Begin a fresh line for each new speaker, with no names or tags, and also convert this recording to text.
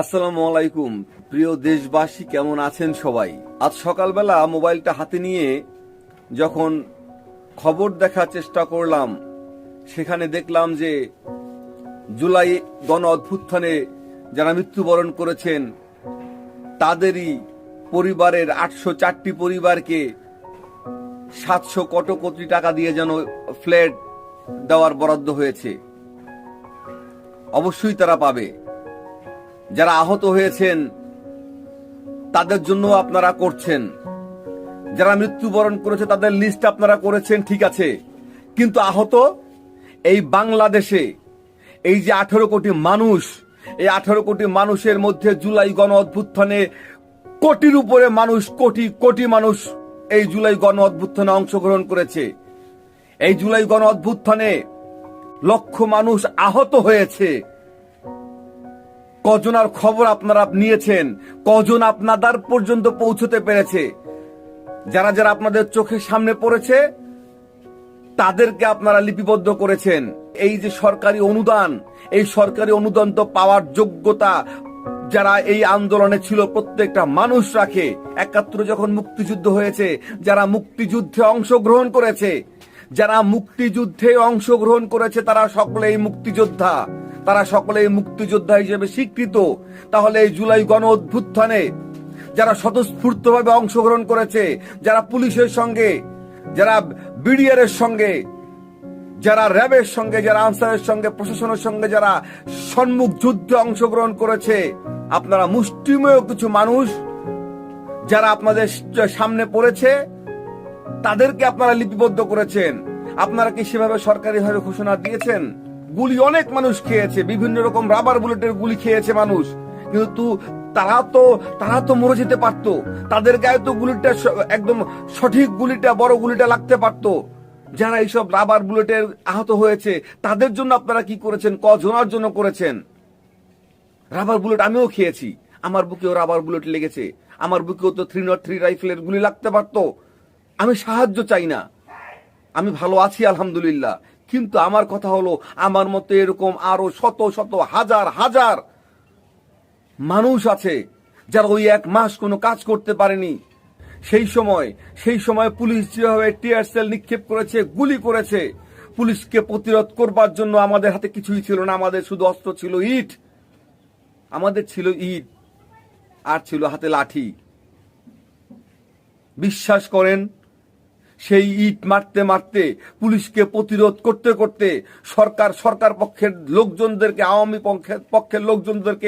আসসালামু আলাইকুম। প্রিয় দেশবাসী, কেমন আছেন সবাই? আজ সকালবেলা মোবাইলটা হাতে নিয়ে যখন খবর দেখার চেষ্টা করলাম, সেখানে দেখলাম যে জুলাই গণ অভ্যুত্থানে যারা মৃত্যুবরণ করেছেন, তাদেরই পরিবারের আটশো চারটি পরিবারকে সাতশো কত কোটি টাকা দিয়ে যেন ফ্ল্যাট দেওয়ার বরাদ্দ হয়েছে। অবশ্যই তারা পাবে। যারা আহত হয়েছেন, তাদের জন্য আপনারা করছেন। যারা মৃত্যুবরণ করেছে, তাদের লিস্ট আপনারা করেছেন, ঠিক আছে। কিন্তু আহত এই বাংলাদেশে, এই যে আঠেরো কোটি মানুষ, এই আঠেরো কোটি মানুষের মধ্যে জুলাই গণ অভ্যুত্থানে কোটির উপরে মানুষ, কোটি কোটি মানুষ এই জুলাই গণ অভ্যুত্থানে অংশগ্রহণ করেছে। এই জুলাই গণ অভ্যুত্থানে লক্ষ মানুষ আহত হয়েছে। কজনার খবর আপনারা নিয়েছেন? কজন আপনাদের পর্যন্ত পৌঁছতে পেরেছে? যারা যারা আপনাদের চোখের সামনে পড়েছে, তাদেরকে আপনারা লিপিবদ্ধ করেছেন। এই যে সরকারি অনুদান, এই সরকারি অনুদান তো পাওয়ার যোগ্যতা যারা এই আন্দোলনে ছিল প্রত্যেকটা মানুষ রাখে। একাত্তরে যখন মুক্তিযুদ্ধ হয়েছে, যারা মুক্তিযুদ্ধে অংশগ্রহণ করেছে, যারা মুক্তিযুদ্ধে অংশগ্রহণ করেছে, তারা সকলেই মুক্তিযোদ্ধা। তারা সকলেই মুক্তিযোদ্ধা হিসেবে স্বীকৃত। তাহলে এই জুলাই গণ অভ্যুত্থানে যারা স্বতঃস্ফূর্তভাবে অংশগ্রহণ করেছে, যারা পুলিশের সঙ্গে, যারা বিডিআর এর সঙ্গে, যারা র্যাবের সঙ্গে, যারা আনসারের সঙ্গে, প্রশাসনের সঙ্গে যারা সম্মুখ যুদ্ধে অংশগ্রহণ করেছে, আপনারা মুষ্টিমেয় কিছু মানুষ যারা আপনাদের সামনে পড়েছে, তাদেরকে আপনারা লিপিবদ্ধ করেছেন। আপনারা কি সেভাবে সরকারিভাবে ঘোষণা দিয়েছেন? গুলি অনেক মানুষ খেয়েছে, বিভিন্ন রকম রাবার বুলেটের গুলি খেয়েছে মানুষ। কিন্তু তারা তো তারা তো মরে যেতে পারতো। তাদের গায়ে তো গুলিটা একদম সঠিক গুলিটা, বড় গুলিটা লাগতে পারতো। যারা এইসব রাবার বুলেটের আহত হয়েছে, তাদের জন্য আপনারা কি করেছেন? কজনের জন্য করেছেন? রাবার বুলেট আমিও খেয়েছি। আমার বুকেও রাবার বুলেট লেগেছে। আমার বুকেও তো থ্রি নট থ্রি রাইফেলের গুলি লাগতে পারতো। আমি সাহায্য চাই না। আমি ভালো আছি, আলহামদুলিল্লাহ। কিন্তু আমার কথা হলো, আমার মতো এরকম আরও শত শত, হাজার হাজার মানুষ আছে যারা ওই এক মাস কোনো কাজ করতে পারেনি। সেই সময় সেই সময় পুলিশ যেভাবে টিয়ার সেল নিক্ষেপ করেছে, গুলি করেছে, পুলিশকে প্রতিরোধ করবার জন্য আমাদের হাতে কিছুই ছিল না। আমাদের শুধু অস্ত্র ছিল ইট। আমাদের ছিল ইট আর ছিল হাতে লাঠি। বিশ্বাস করেন সেই ইট মারতে মারতে, পুলিশকে প্রতিরোধ করতে করতে সরকার সরকার পক্ষের লোকজনদেরকে, আওয়ামী পক্ষের পক্ষের লোকজনদেরকে